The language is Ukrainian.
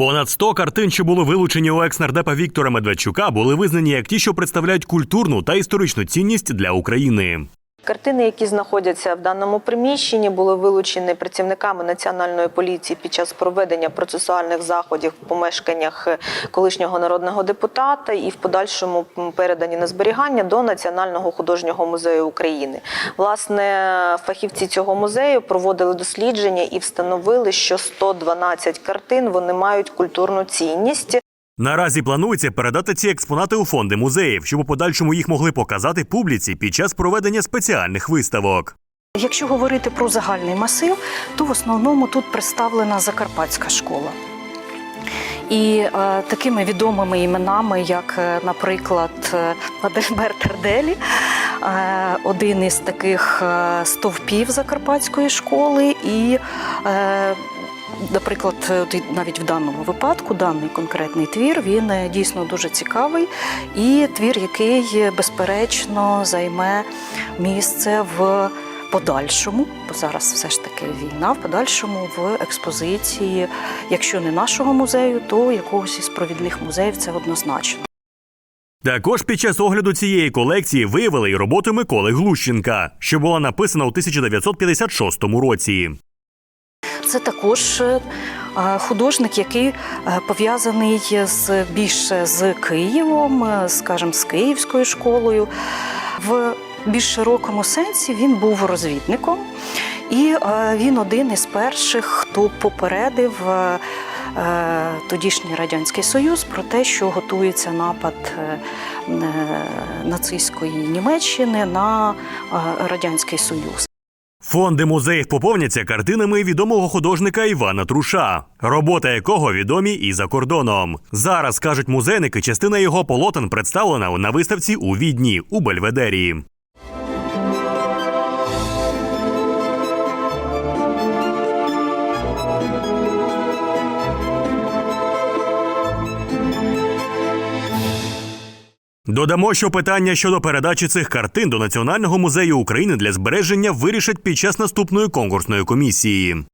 Понад 100 картин, що були вилучені у екс-нардепа Віктора Медведчука, були визнані як ті, що представляють культурну та історичну цінність для України. Картини, які знаходяться в даному приміщенні, були вилучені працівниками національної поліції під час проведення процесуальних заходів в помешканнях колишнього народного депутата і в подальшому передані на зберігання до Національного художнього музею України. Власне, фахівці цього музею проводили дослідження і встановили, що 112 картин вони мають культурну цінність. Наразі планується передати ці експонати у фонди музеїв, щоб у подальшому їх могли показати публіці під час проведення спеціальних виставок. Якщо говорити про загальний масив, то в основному тут представлена Закарпатська школа. І е, такими відомими іменами, як, е, наприклад, е, Адельберт Ерделі, е, один із таких е, стовпів Закарпатської школи, і, е, наприклад, навіть в даному випадку даний конкретний твір він е, дійсно дуже цікавий, і твір, який е, безперечно займе місце в подальшому, бо зараз все ж таки війна, в подальшому в експозиції, якщо не нашого музею, то якогось із провідних музеїв це однозначно. Також під час огляду цієї колекції виявили й роботу Миколи Глущенка, що була написана у 1956 році. Це також е, художник, який е, пов'язаний з більше з Києвом, е, скажімо, з Київською школою. В більш широкому сенсі він був розвідником, і він один із перших, хто попередив. Тодішній радянський союз про те, що готується напад нацистської Німеччини на радянський союз. Фонди музеїв поповняться картинами відомого художника Івана Труша, робота якого відомі і за кордоном. Зараз кажуть музейники, частина його полотен представлена на виставці у Відні у Бельведері. Додамо, що питання щодо передачі цих картин до Національного музею України для збереження вирішать під час наступної конкурсної комісії.